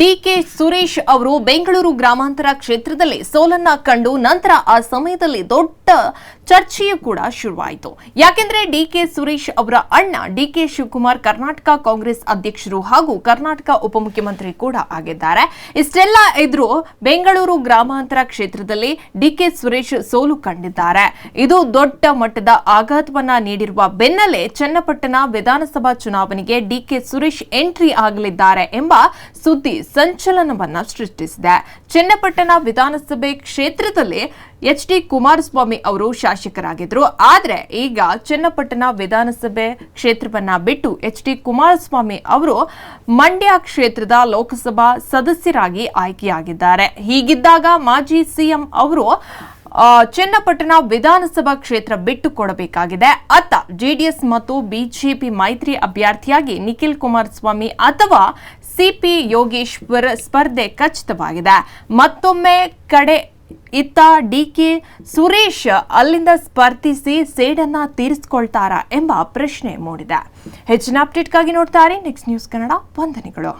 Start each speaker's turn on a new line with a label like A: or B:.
A: DK Suresh ಅವರು ಬೆಂಗಳೂರು ಗ್ರಾಮಾಂತರ ಕ್ಷೇತ್ರದಲ್ಲಿ ಸೋಲನ್ನ ಕಂಡು ನಂತರ ಆ ಸಮಯದಲ್ಲಿ ದೊಡ್ಡ ಚರ್ಚೆಯೂ ಕೂಡ ಶುರುವಾಯಿತು. ಯಾಕೆಂದ್ರೆ ಡಿಕೆ ಸುರೇಶ್ ಅವರ ಅಣ್ಣ ಡಿಕೆ ಶಿವಕುಮಾರ್ ಕರ್ನಾಟಕ ಕಾಂಗ್ರೆಸ್ ಅಧ್ಯಕ್ಷರು ಹಾಗೂ ಕರ್ನಾಟಕ ಉಪಮುಖ್ಯಮಂತ್ರಿ ಕೂಡ ಆಗಿದ್ದಾರೆ. ಇಷ್ಟೆಲ್ಲ ಇದ್ರು ಬೆಂಗಳೂರು ಗ್ರಾಮಾಂತರ ಕ್ಷೇತ್ರದಲ್ಲಿ ಡಿಕೆ ಸುರೇಶ್ ಸೋಲು ಕಂಡಿದ್ದಾರೆ. ಇದು ದೊಡ್ಡ ಮಟ್ಟದ ಆಘಾತವನ್ನ ನೀಡಿರುವ ಬೆನ್ನಲ್ಲೇ ಚನ್ನಪಟ್ಟಣ ವಿಧಾನಸಭಾ ಚುನಾವಣೆಗೆ ಡಿಕೆ ಸುರೇಶ್ ಎಂಟ್ರಿ ಆಗಲಿದ್ದಾರೆ ಎಂಬ ಸುದ್ದಿ ಸಂಚಲನವನ್ನ ಸೃಷ್ಟಿಸಿದೆ. ಚನ್ನಪಟ್ಟಣ ವಿಧಾನಸಭೆ ಕ್ಷೇತ್ರದಲ್ಲಿ ಎಚ್ ಡಿ ಕುಮಾರಸ್ವಾಮಿ ಅವರು ಶಾಸಕರಾಗಿದ್ರು. ಆದರೆ ಈಗ ಚನ್ನಪಟ್ಟಣ ವಿಧಾನಸಭೆ ಕ್ಷೇತ್ರವನ್ನ ಬಿಟ್ಟು ಎಚ್ ಡಿ ಕುಮಾರಸ್ವಾಮಿ ಅವರು ಮಂಡ್ಯ ಕ್ಷೇತ್ರದ ಲೋಕಸಭಾ ಸದಸ್ಯರಾಗಿ ಆಯ್ಕೆಯಾಗಿದ್ದಾರೆ. ಹೀಗಿದ್ದಾಗ ಮಾಜಿ ಸಿಎಂ ಅವರು ಚನ್ನಪಟ್ಟಣ ವಿಧಾನಸಭಾ ಕ್ಷೇತ್ರ ಬಿಟ್ಟು ಕೊಡಬೇಕಾಗಿದೆ. ಅತ್ತ ಜೆಡಿಎಸ್ ಮತ್ತು ಬಿಜೆಪಿ ಮೈತ್ರಿ ಅಭ್ಯರ್ಥಿಯಾಗಿ ನಿಖಿಲ್ ಕುಮಾರಸ್ವಾಮಿ ಅಥವಾ ಸಿಪಿ ಯೋಗೇಶ್ವರ್ ಸ್ಪರ್ಧೆ ಖಚಿತವಾಗಿದೆ. ಮತ್ತೊಮ್ಮೆ ಕಡೆ ಇತ್ತ ಡಿಕೆ ಸುರೇಶ್ ಅಲ್ಲಿಂದ ಸ್ಪರ್ಧಿಸಿ ಸೇಡನ್ನ ತೀರಿಸಿಕೊಳ್ತಾರಾ ಎಂಬ ಪ್ರಶ್ನೆ ಮೂಡಿದೆ. ಹೆಚ್ಚಿನ ಅಪ್ಡೇಟ್ಗಾಗಿ ನೋಡ್ತಾರೆ ನೆಕ್ಸ್ಟ್ ನ್ಯೂಸ್ ಕನ್ನಡ ವಂದನೆಗಳು.